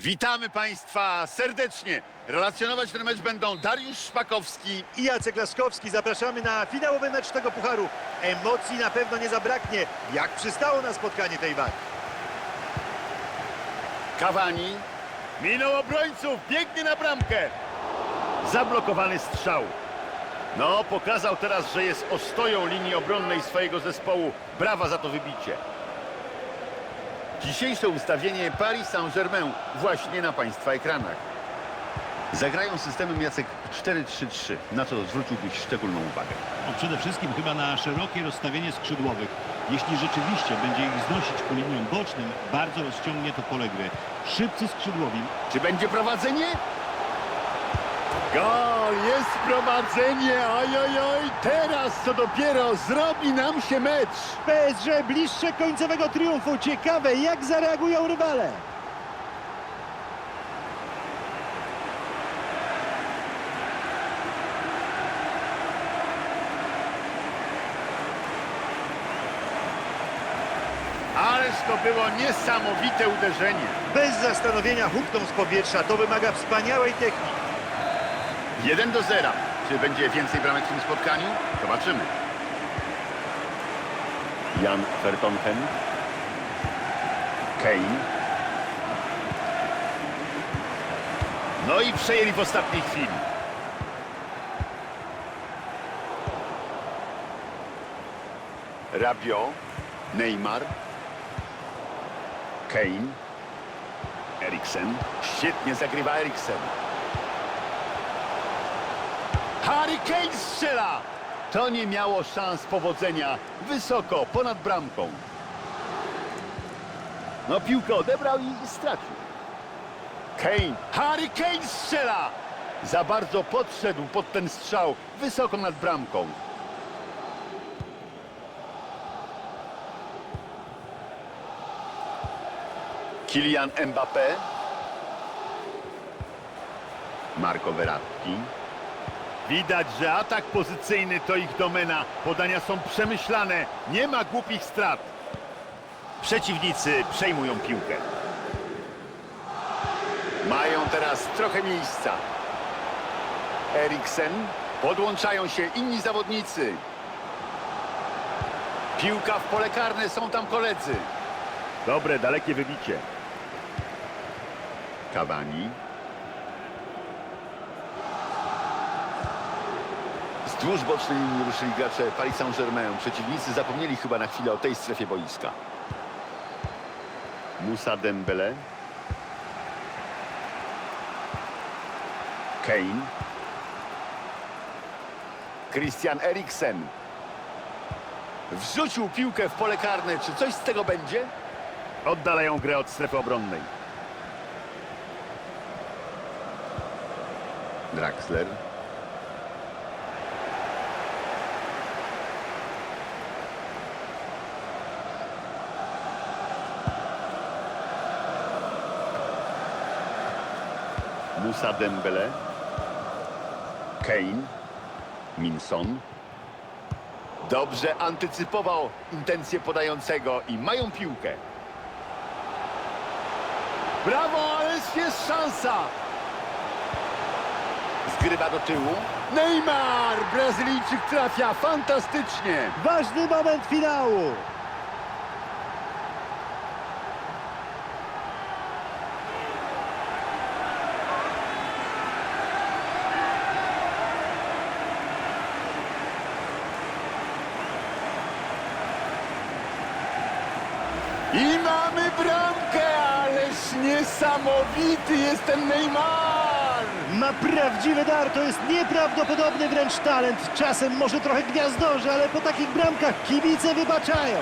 Witamy Państwa serdecznie. Relacjonować ten mecz będą Dariusz Szpakowski. i Jacek Laszkowski. Zapraszamy na finałowy mecz tego pucharu. Emocji na pewno nie zabraknie, jak przystało na spotkanie tej walki. Kawani. Minął obrońców, biegnie na bramkę. Zablokowany strzał. No, pokazał teraz, że jest ostoją linii obronnej swojego zespołu. Brawa za to wybicie. Dzisiejsze ustawienie Paris Saint-Germain właśnie na Państwa ekranach. Zagrają systemem Jacek 4-3-3, na co zwróciłbyś szczególną uwagę. No przede wszystkim chyba na szerokie rozstawienie skrzydłowych. Jeśli rzeczywiście będzie ich znosić ku liniom bocznym, bardzo rozciągnie to pole gry. Szybcy skrzydłowi Czy będzie prowadzenie? Gol, jest prowadzenie, oj, oj, oj, teraz to dopiero zrobi nam się mecz. PSG bliższe końcowego triumfu. Ciekawe, jak zareagują rywale. Ależ to było niesamowite uderzenie. Bez zastanowienia hukną z powietrza. To wymaga wspaniałej techniki. 1 do 0. Czy będzie więcej bramek w tym spotkaniu? Zobaczymy. Jan Vertonghen. Kane. No i przejęli w ostatniej chwili. Rabio, Neymar, Kane, Eriksen. Świetnie zagrywa Eriksen. Harry Kane strzela! To nie miało szans powodzenia. Wysoko, ponad bramką. No piłkę odebrał i stracił. Kane, Harry Kane strzela! Za bardzo podszedł pod ten strzał, wysoko nad bramką. Kylian Mbappé. Marco Verratti. Widać, że atak pozycyjny to ich domena. Podania są przemyślane. Nie ma głupich strat. Przeciwnicy przejmują piłkę. Mają teraz trochę miejsca. Eriksen. Podłączają się inni zawodnicy. Piłka w pole karne, są tam koledzy. Dobre, dalekie wybicie. Cavani. Wzdłuż bocznej linii ruszyli gracze Paris Saint-Germain. Przeciwnicy zapomnieli chyba na chwilę o tej strefie boiska. Musa Dembele. Kane. Christian Eriksen. Wrzucił piłkę w pole karne. Czy coś z tego będzie? Oddalają grę od strefy obronnej. Draxler. Musa Dembele. Kane. Minson. Dobrze antycypował intencje podającego i mają piłkę. Brawo, ależ jest szansa! Zgrywa do tyłu. Neymar! Brazylijczyk trafia fantastycznie. Ważny moment finału. I mamy bramkę, ależ niesamowity jest ten Neymar! Ma prawdziwy dar, to jest nieprawdopodobny wręcz talent. Czasem może trochę gwiazdorzy, ale po takich bramkach kibice wybaczają.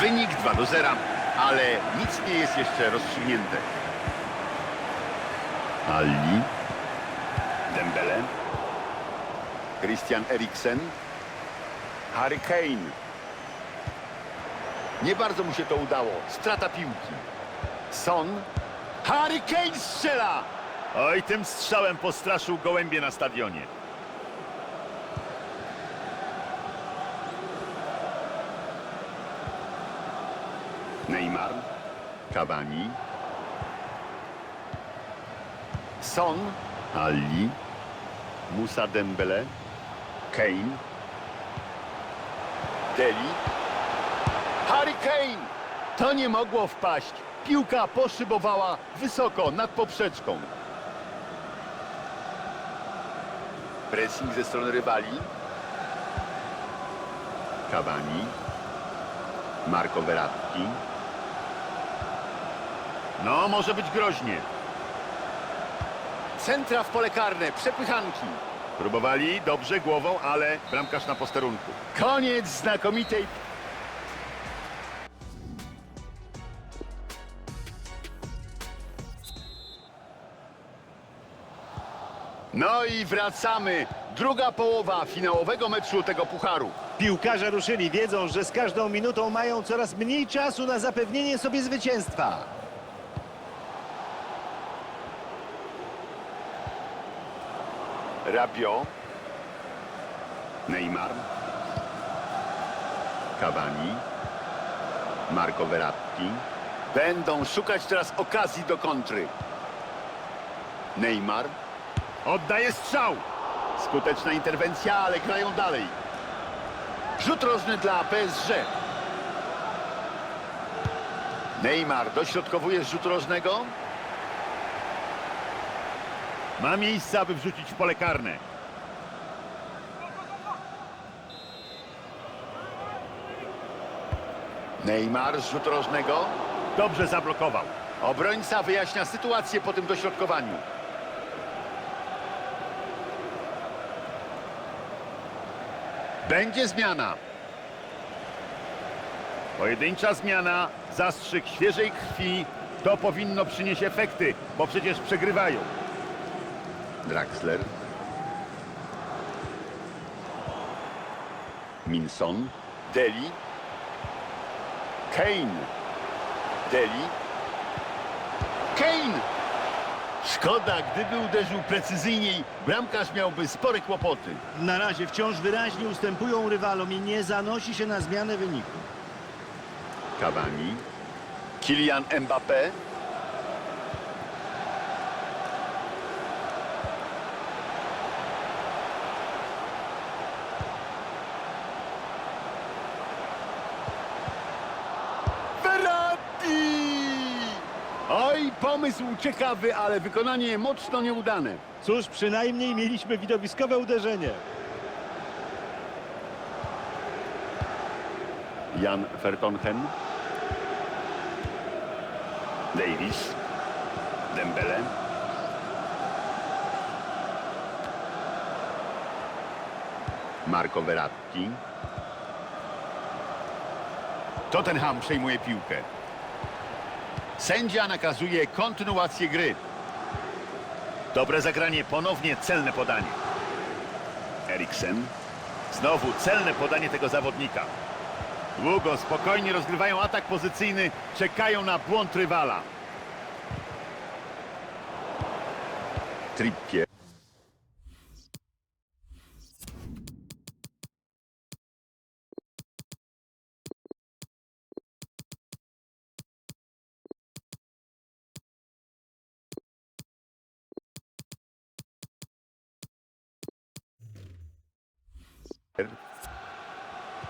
Wynik 2 do 0, ale nic nie jest jeszcze rozstrzygnięte. Ali. Dembele. Christian Eriksen. Harry Kane. Nie bardzo mu się to udało. Strata piłki. Son. Harry Kane strzela! Oj, tym strzałem postraszył gołębie na stadionie. Neymar. Cavani. Son, Ali, Musa Dembele, Kane, Deli, Harry Kane! To nie mogło wpaść. Piłka poszybowała wysoko nad poprzeczką. Pressing ze strony rywali. Cavani. Marco Verratti. No, może być groźnie. Centra w pole karne, przepychanki. Próbowali dobrze głową, ale bramkarz na posterunku. Koniec znakomitej No i wracamy. Druga połowa finałowego meczu tego pucharu. Piłkarze ruszyli, wiedzą, że z każdą minutą mają coraz mniej czasu na zapewnienie sobie zwycięstwa. Rabio. Neymar. Cavani. Marco Verratti. Będą szukać teraz okazji do kontry. Neymar. Oddaje strzał. Skuteczna interwencja, ale grają dalej. Rzut rożny dla PSG. Neymar dośrodkowuje z rzutu rożnego. Ma miejsce, aby wrzucić w pole karne. Neymar z rzutu rożnego. Dobrze zablokował. Obrońca wyjaśnia sytuację po tym dośrodkowaniu. Będzie zmiana. Pojedyncza zmiana, zastrzyk świeżej krwi. To powinno przynieść efekty, bo przecież przegrywają. Draxler. Minson. Deli. Kane. Deli. Kane! Szkoda, gdyby uderzył precyzyjniej, bramkarz miałby spore kłopoty. Na razie wciąż wyraźnie ustępują rywalom i nie zanosi się na zmianę wyniku. Cavani. Kylian Mbappé. Verratti! Oj, pomysł ciekawy, ale wykonanie mocno nieudane. Cóż, przynajmniej mieliśmy widowiskowe uderzenie. Jan Vertongen. Davis. Dembele. Marco Verratti. Tottenham przejmuje piłkę. Sędzia nakazuje kontynuację gry. Dobre zagranie, ponownie celne podanie. Eriksen. Znowu celne podanie tego zawodnika. Długo, spokojnie rozgrywają atak pozycyjny, czekają na błąd rywala. Trippier.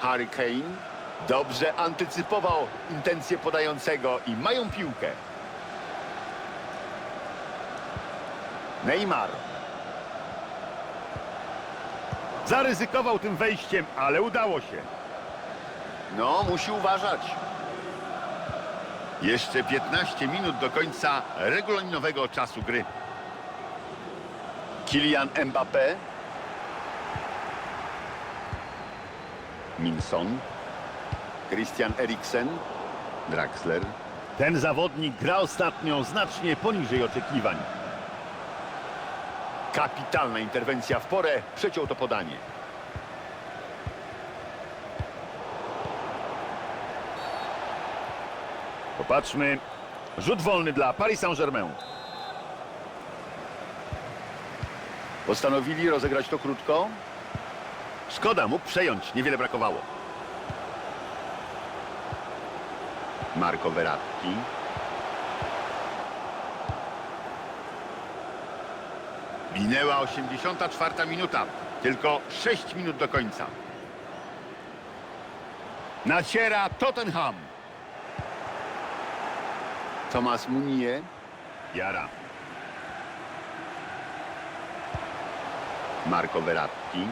Harry Kane dobrze antycypował intencje podającego i mają piłkę. Neymar. Zaryzykował tym wejściem, ale udało się. No, musi uważać. Jeszcze 15 minut do końca regulaminowego czasu gry. Kylian Mbappé. Minson. Christian Eriksen. Draxler. Ten zawodnik gra ostatnio znacznie poniżej oczekiwań. Kapitalna interwencja w porę. Przeciął to podanie. Popatrzmy. Rzut wolny dla Paris Saint-Germain. Postanowili rozegrać to krótko. Szkoda, mógł przejąć. Niewiele brakowało. Marco Verratti. Minęła 84 minuta. Tylko 6 minut do końca. Naciera Tottenham. Tomasz Munie. Jara. Marco Verratti.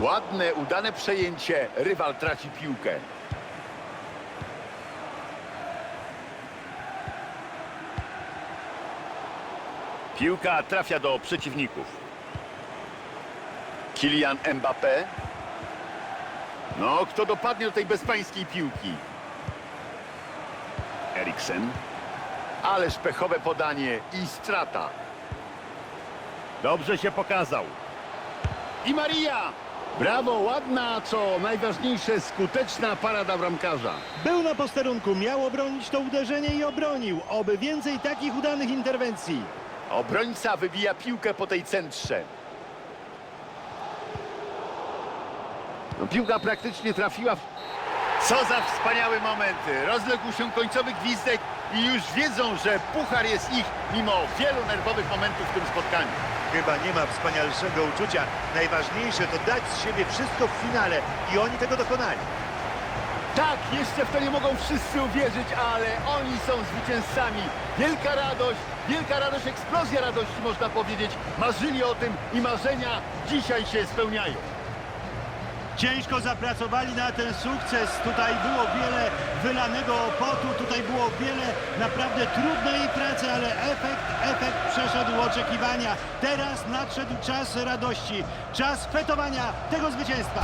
Ładne, udane przejęcie. Rywal traci piłkę. Piłka trafia do przeciwników. Kylian Mbappé. No, kto dopadnie do tej bezpańskiej piłki? Eriksen. Ależ pechowe podanie i strata. Dobrze się pokazał. I Maria! Brawo, ładna, co najważniejsze, skuteczna parada bramkarza. Był na posterunku, miał obronić to uderzenie i obronił. Oby więcej takich udanych interwencji. Obrońca wybija piłkę po tej centrze. No, piłka praktycznie trafiła w... Co za wspaniałe momenty. Rozległ się końcowy gwizdek i już wiedzą, że puchar jest ich mimo wielu nerwowych momentów w tym spotkaniu. Chyba nie ma wspanialszego uczucia. Najważniejsze to dać z siebie wszystko w finale i oni tego dokonali. Tak, jeszcze w to nie mogą wszyscy uwierzyć, ale oni są zwycięzcami. Wielka radość, wielka radość, eksplozja radości można powiedzieć. Marzyli o tym i marzenia dzisiaj się spełniają. Ciężko zapracowali na ten sukces. Tutaj było wiele wylanego potu, tutaj było wiele naprawdę trudnej pracy, ale efekt, efekt przeszedł oczekiwania. Teraz nadszedł czas radości, czas fetowania tego zwycięstwa.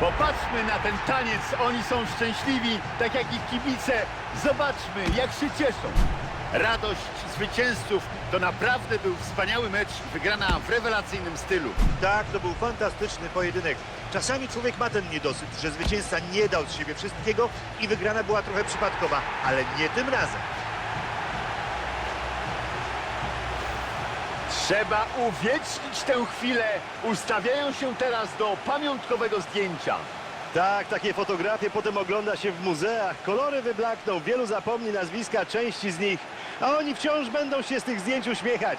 Popatrzmy na ten taniec, oni są szczęśliwi, tak jak ich kibice. Zobaczmy, jak się cieszą. Radość zwycięzców to naprawdę był wspaniały mecz, wygrana w rewelacyjnym stylu. Tak, to był fantastyczny pojedynek. Czasami człowiek ma ten niedosyt, że zwycięzca nie dał z siebie wszystkiego i wygrana była trochę przypadkowa, ale nie tym razem. Trzeba uwiecznić tę chwilę. Ustawiają się teraz do pamiątkowego zdjęcia. Tak, takie fotografie potem ogląda się w muzeach. Kolory wyblakną, wielu zapomni nazwiska części z nich, a oni wciąż będą się z tych zdjęć uśmiechać.